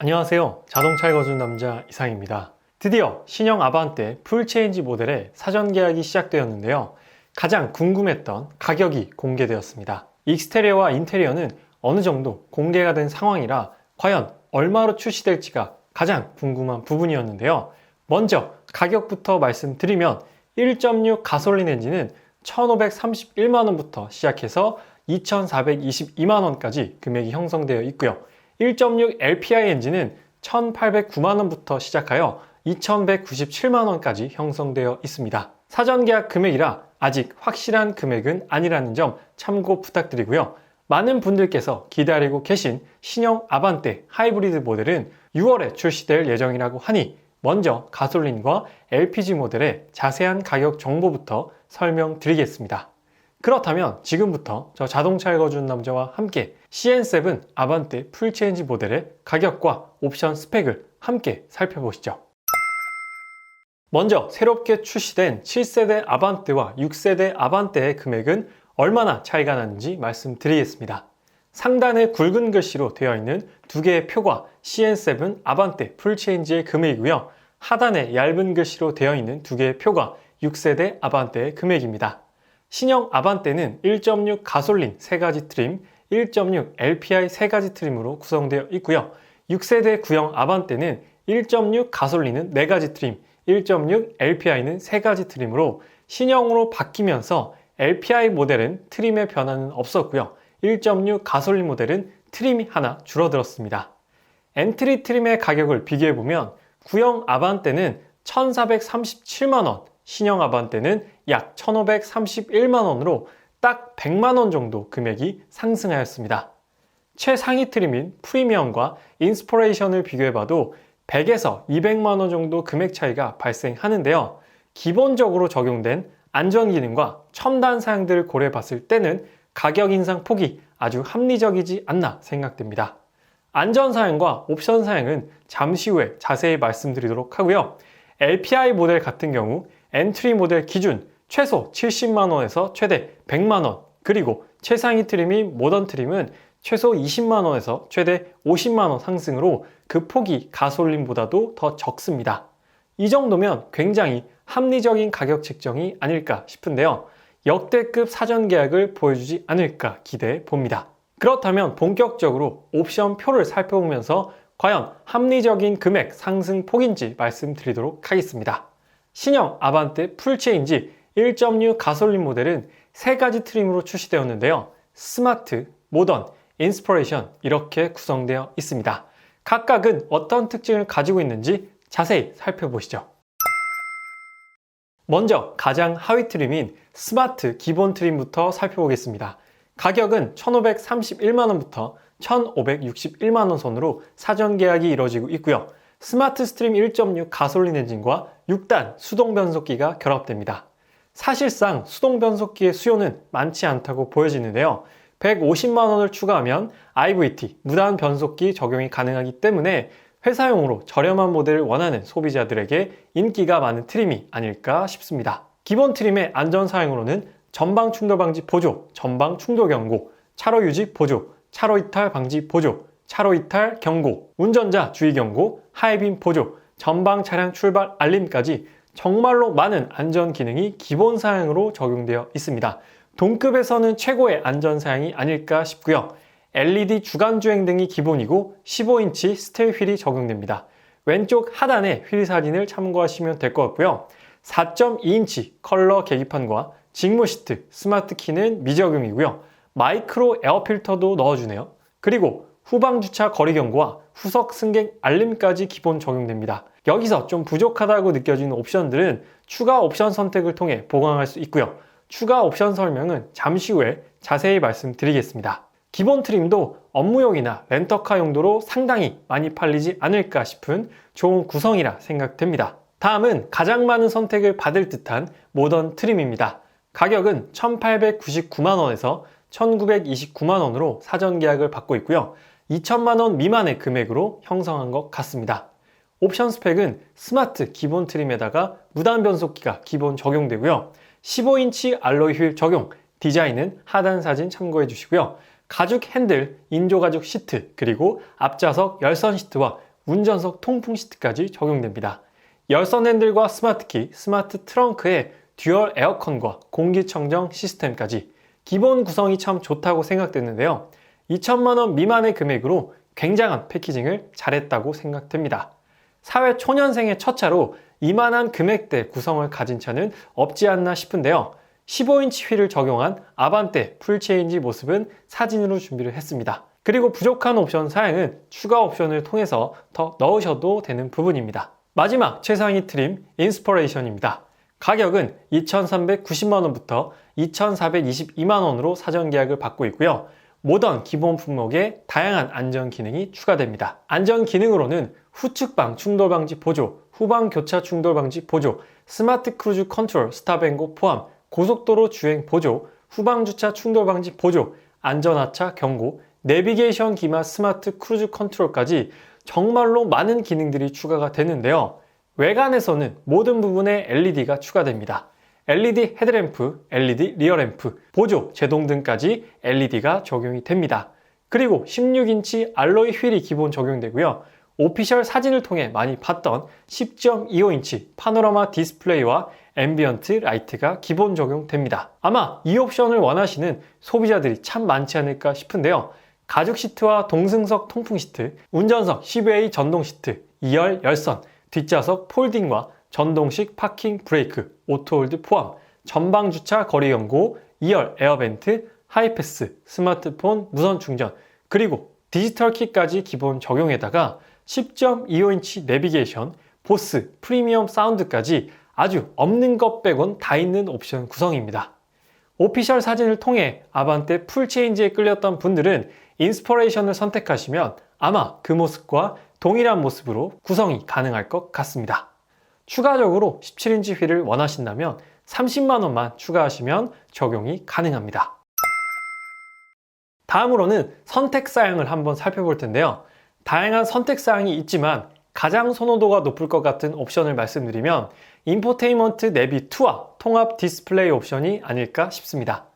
안녕하세요. 자동차 읽어주는 남자 이상입니다. 드디어 신형 아반떼 풀체인지 모델의 사전 계약이 시작되었는데요. 가장 궁금했던 가격이 공개되었습니다. 익스테리어와 인테리어는 어느 정도 공개가 된 상황이라 과연 얼마로 출시될지가 가장 궁금한 부분이었는데요. 먼저 가격부터 말씀드리면 1.6 가솔린 엔진은 1,531만원부터 시작해서 2,422만원까지 금액이 형성되어 있고요. 1.6 LPI 엔진은 1,809만원부터 시작하여 2,197만원까지 형성되어 있습니다. 사전 계약 금액이라 아직 확실한 금액은 아니라는 점 참고 부탁드리고요. 많은 분들께서 기다리고 계신 신형 아반떼 하이브리드 모델은 6월에 출시될 예정이라고 하니 먼저 가솔린과 LPG 모델의 자세한 가격 정보부터 설명드리겠습니다. 그렇다면 지금부터 저 자동차 읽어주는 남자와 함께 CN7 아반떼 풀체인지 모델의 가격과 옵션 스펙을 함께 살펴보시죠. 먼저 새롭게 출시된 7세대 아반떼와 6세대 아반떼의 금액은 얼마나 차이가 나는지 말씀드리겠습니다. 상단에 굵은 글씨로 되어 있는 두 개의 표가 CN7 아반떼 풀체인지의 금액이고요. 하단에 얇은 글씨로 되어 있는 두 개의 표가 6세대 아반떼의 금액입니다. 신형 아반떼는 1.6 가솔린 3가지 트림, 1.6 LPI 3가지 트림으로 구성되어 있고요. 6세대 구형 아반떼는 1.6 가솔린은 4가지 트림, 1.6 LPI는 3가지 트림으로 신형으로 바뀌면서 LPI 모델은 트림의 변화는 없었고요. 1.6 가솔린 모델은 트림이 하나 줄어들었습니다. 엔트리 트림의 가격을 비교해보면 구형 아반떼는 1437만원, 신형 아반떼는 약 1531만 원으로 딱 100만 원 정도 금액이 상승하였습니다. 최상위 트림인 프리미엄과 인스퍼레이션을 비교해봐도 100에서 200만 원 정도 금액 차이가 발생하는데요. 기본적으로 적용된 안전 기능과 첨단 사양들을 고려해 봤을 때는 가격 인상 폭이 아주 합리적이지 않나 생각됩니다. 안전 사양과 옵션 사양은 잠시 후에 자세히 말씀드리도록 하고요. LPI 모델 같은 경우 엔트리 모델 기준 최소 70만원에서 최대 100만원 그리고 최상위 트림인 모던 트림은 최소 20만원에서 최대 50만원 상승으로 그 폭이 가솔린보다도 더 적습니다. 이 정도면 굉장히 합리적인 가격 책정이 아닐까 싶은데요. 역대급 사전 계약을 보여주지 않을까 기대해 봅니다. 그렇다면 본격적으로 옵션 표를 살펴보면서 과연 합리적인 금액 상승 폭인지 말씀드리도록 하겠습니다. 신형 아반떼 풀체인지 1.6 가솔린 모델은 세 가지 트림으로 출시되었는데요. 스마트, 모던, 인스퍼레이션 이렇게 구성되어 있습니다. 각각은 어떤 특징을 가지고 있는지 자세히 살펴보시죠. 먼저 가장 하위 트림인 스마트 기본 트림부터 살펴보겠습니다. 가격은 1,531만원부터 1,561만원 선으로 사전 계약이 이루어지고 있고요. 스마트 스트림 1.6 가솔린 엔진과 6단 수동 변속기가 결합됩니다. 사실상 수동 변속기의 수요는 많지 않다고 보여지는데요. 150만 원을 추가하면 IVT, 무단 변속기 적용이 가능하기 때문에 회사용으로 저렴한 모델을 원하는 소비자들에게 인기가 많은 트림이 아닐까 싶습니다. 기본 트림의 안전 사양으로는 전방 충돌 방지 보조, 전방 충돌 경고, 차로 유지 보조, 차로 이탈 방지 보조, 차로 이탈 경고, 운전자 주의 경고, 하이빔 보조, 전방 차량 출발 알림까지 정말로 많은 안전 기능이 기본 사양으로 적용되어 있습니다. 동급에서는 최고의 안전 사양이 아닐까 싶고요. LED 주간 주행 등이 기본이고 15인치 스테이 휠이 적용됩니다. 왼쪽 하단에 휠 사진을 참고하시면 될 것 같고요. 4.2인치 컬러 계기판과 직무 시트, 스마트 키는 미적용이고요. 마이크로 에어 필터도 넣어주네요. 그리고 후방 주차 거리 경고와 후석 승객 알림까지 기본 적용됩니다. 여기서 좀 부족하다고 느껴지는 옵션들은 추가 옵션 선택을 통해 보강할 수 있고요. 추가 옵션 설명은 잠시 후에 자세히 말씀드리겠습니다. 기본 트림도 업무용이나 렌터카 용도로 상당히 많이 팔리지 않을까 싶은 좋은 구성이라 생각됩니다. 다음은 가장 많은 선택을 받을 듯한 모던 트림입니다. 가격은 1899만원에서 1929만원으로 사전 계약을 받고 있고요. 2천만 원 미만의 금액으로 형성한 것 같습니다. 옵션 스펙은 스마트 기본 트림에다가 무단 변속기가 기본 적용되고요. 15인치 알로이 휠 적용, 디자인은 하단 사진 참고해 주시고요. 가죽 핸들, 인조 가죽 시트, 그리고 앞좌석 열선 시트와 운전석 통풍 시트까지 적용됩니다. 열선 핸들과 스마트키, 스마트 트렁크에 듀얼 에어컨과 공기청정 시스템까지 기본 구성이 참 좋다고 생각됐는데요. 2천만 원 미만의 금액으로 굉장한 패키징을 잘했다고 생각됩니다. 사회 초년생의 첫 차로 이만한 금액대 구성을 가진 차는 없지 않나 싶은데요. 15인치 휠을 적용한 아반떼 풀체인지 모습은 사진으로 준비를 했습니다. 그리고 부족한 옵션 사양은 추가 옵션을 통해서 더 넣으셔도 되는 부분입니다. 마지막 최상위 트림 인스퍼레이션입니다. 가격은 2,390만원부터 2,422만원으로 사전 계약을 받고 있고요. 모던 기본 품목에 다양한 안전 기능이 추가됩니다. 안전 기능으로는 후측방 충돌 방지 보조, 후방 교차 충돌 방지 보조, 스마트 크루즈 컨트롤 스탑앤고 포함, 고속도로 주행 보조, 후방 주차 충돌 방지 보조, 안전 하차 경고, 내비게이션 기마 스마트 크루즈 컨트롤까지 정말로 많은 기능들이 추가가 되는데요. 외관에서는 모든 부분에 LED가 추가됩니다. LED 헤드램프, LED 리어램프, 보조, 제동 등까지 LED가 적용이 됩니다. 그리고 16인치 알로이 휠이 기본 적용되고요. 오피셜 사진을 통해 많이 봤던 10.25인치 파노라마 디스플레이와 앰비언트 라이트가 기본 적용됩니다. 아마 이 옵션을 원하시는 소비자들이 참 많지 않을까 싶은데요. 가죽 시트와 동승석 통풍 시트, 운전석 CVA 전동 시트, 2열 열선, 뒷좌석 폴딩과 전동식 파킹 브레이크, 오토홀드 포함, 전방 주차 거리 연고, 2열 에어벤트, 하이패스, 스마트폰 무선 충전, 그리고 디지털 키까지 기본 적용에다가 10.25인치 내비게이션, 보스, 프리미엄 사운드까지 아주 없는 것 빼곤 다 있는 옵션 구성입니다. 오피셜 사진을 통해 아반떼 풀체인지에 끌렸던 분들은 인스퍼레이션을 선택하시면 아마 그 모습과 동일한 모습으로 구성이 가능할 것 같습니다. 추가적으로 17인치 휠을 원하신다면 30만원만 추가하시면 적용이 가능합니다. 다음으로는 선택 사양을 한번 살펴볼 텐데요. 다양한 선택 사양이 있지만 가장 선호도가 높을 것 같은 옵션을 말씀드리면 인포테인먼트 내비 2와 통합 디스플레이 옵션이 아닐까 싶습니다.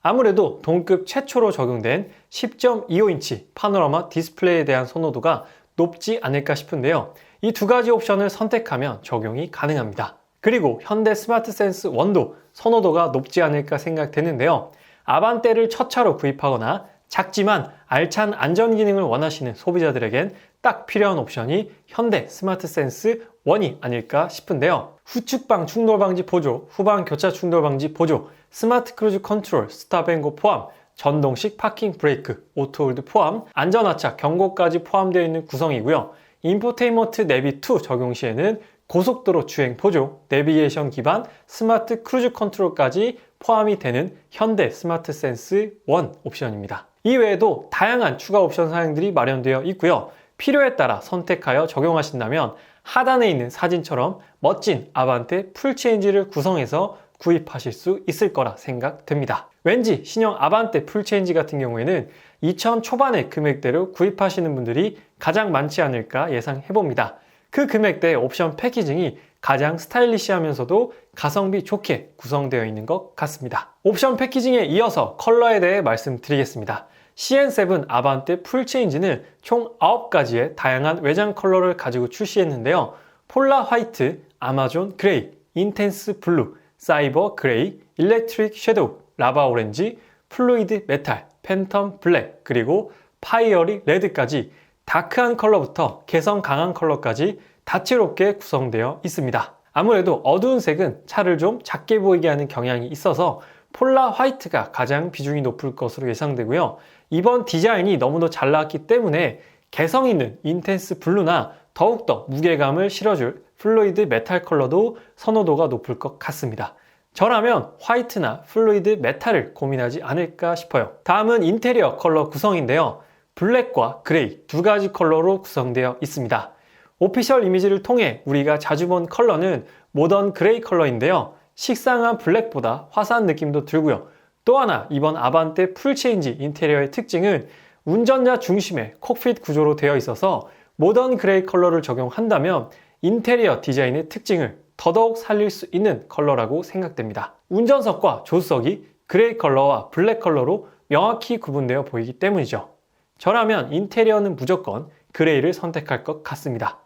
아무래도 동급 최초로 적용된 10.25인치 파노라마 디스플레이에 대한 선호도가 높지 않을까 싶은데요. 이 두 가지 옵션을 선택하면 적용이 가능합니다. 그리고 현대 스마트 센스 1도 선호도가 높지 않을까 생각되는데요. 아반떼를 첫 차로 구입하거나 작지만 알찬 안전 기능을 원하시는 소비자들에겐 딱 필요한 옵션이 현대 스마트 센스 1이 아닐까 싶은데요. 후측방 충돌 방지 보조, 후방 교차 충돌 방지 보조, 스마트 크루즈 컨트롤, 스탑앤고 포함, 전동식 파킹 브레이크, 오토홀드 포함, 안전하차 경고까지 포함되어 있는 구성이고요. 인포테인먼트 내비 2 적용 시에는 고속도로 주행 보조, 내비게이션 기반 스마트 크루즈 컨트롤까지 포함이 되는 현대 스마트 센스 1 옵션입니다. 이 외에도 다양한 추가 옵션 사양들이 마련되어 있고요. 필요에 따라 선택하여 적용하신다면 하단에 있는 사진처럼 멋진 아반떼 풀체인지를 구성해서 구입하실 수 있을 거라 생각됩니다. 왠지 신형 아반떼 풀체인지 같은 경우에는 2천 초반의 금액대로 구입하시는 분들이 가장 많지 않을까 예상해 봅니다. 그 금액대 옵션 패키징이 가장 스타일리시하면서도 가성비 좋게 구성되어 있는 것 같습니다. 옵션 패키징에 이어서 컬러에 대해 말씀드리겠습니다. CN7 아반떼 풀체인지는 총 9가지의 다양한 외장 컬러를 가지고 출시했는데요. 폴라 화이트, 아마존 그레이, 인텐스 블루, 사이버 그레이, 일렉트릭 섀도우, 라바 오렌지, 플루이드 메탈, 팬텀 블랙, 그리고 파이어리 레드까지 다크한 컬러부터 개성 강한 컬러까지 다채롭게 구성되어 있습니다. 아무래도 어두운 색은 차를 좀 작게 보이게 하는 경향이 있어서 폴라 화이트가 가장 비중이 높을 것으로 예상되고요. 이번 디자인이 너무도 잘 나왔기 때문에 개성 있는 인텐스 블루나 더욱더 무게감을 실어줄 플루이드 메탈 컬러도 선호도가 높을 것 같습니다. 저라면 화이트나 플루이드 메탈을 고민하지 않을까 싶어요. 다음은 인테리어 컬러 구성인데요. 블랙과 그레이 두 가지 컬러로 구성되어 있습니다. 오피셜 이미지를 통해 우리가 자주 본 컬러는 모던 그레이 컬러인데요. 식상한 블랙보다 화사한 느낌도 들고요. 또 하나 이번 아반떼 풀체인지 인테리어의 특징은 운전자 중심의 콕핏 구조로 되어 있어서 모던 그레이 컬러를 적용한다면 인테리어 디자인의 특징을 더더욱 살릴 수 있는 컬러라고 생각됩니다. 운전석과 조수석이 그레이 컬러와 블랙 컬러로 명확히 구분되어 보이기 때문이죠. 저라면 인테리어는 무조건 그레이를 선택할 것 같습니다.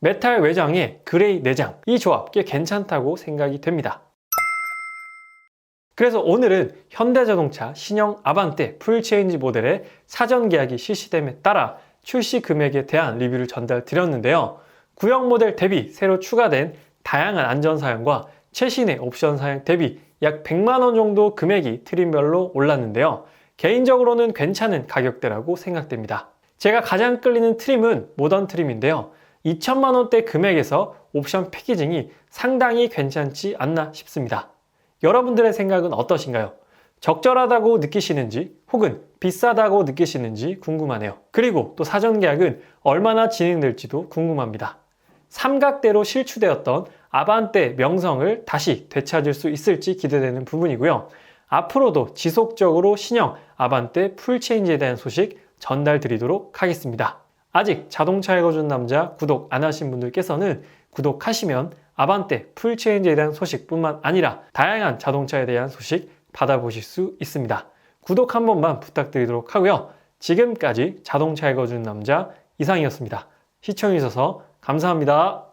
메탈 외장에 그레이 내장, 이 조합 꽤 괜찮다고 생각이 됩니다. 그래서 오늘은 현대자동차 신형 아반떼 풀체인지 모델의 사전 계약이 실시됨에 따라 출시 금액에 대한 리뷰를 전달 드렸는데요. 구형 모델 대비 새로 추가된 다양한 안전 사양과 최신의 옵션 사양 대비 약 100만 원 정도 금액이 트림별로 올랐는데요. 개인적으로는 괜찮은 가격대라고 생각됩니다. 제가 가장 끌리는 트림은 모던 트림인데요. 2천만 원대 금액에서 옵션 패키징이 상당히 괜찮지 않나 싶습니다. 여러분들의 생각은 어떠신가요? 적절하다고 느끼시는지 혹은 비싸다고 느끼시는지 궁금하네요. 그리고 또 사전 계약은 얼마나 진행될지도 궁금합니다. 삼각대로 실추되었던 아반떼 명성을 다시 되찾을 수 있을지 기대되는 부분이고요. 앞으로도 지속적으로 신형 아반떼 풀체인지에 대한 소식 전달 드리도록 하겠습니다. 아직 자동차 읽어준 남자 구독 안 하신 분들께서는 구독하시면 아반떼 풀체인지에 대한 소식뿐만 아니라 다양한 자동차에 대한 소식 받아보실 수 있습니다. 구독 한 번만 부탁드리도록 하고요. 지금까지 자동차 읽어준 남자 이상이었습니다. 시청해주셔서 감사합니다.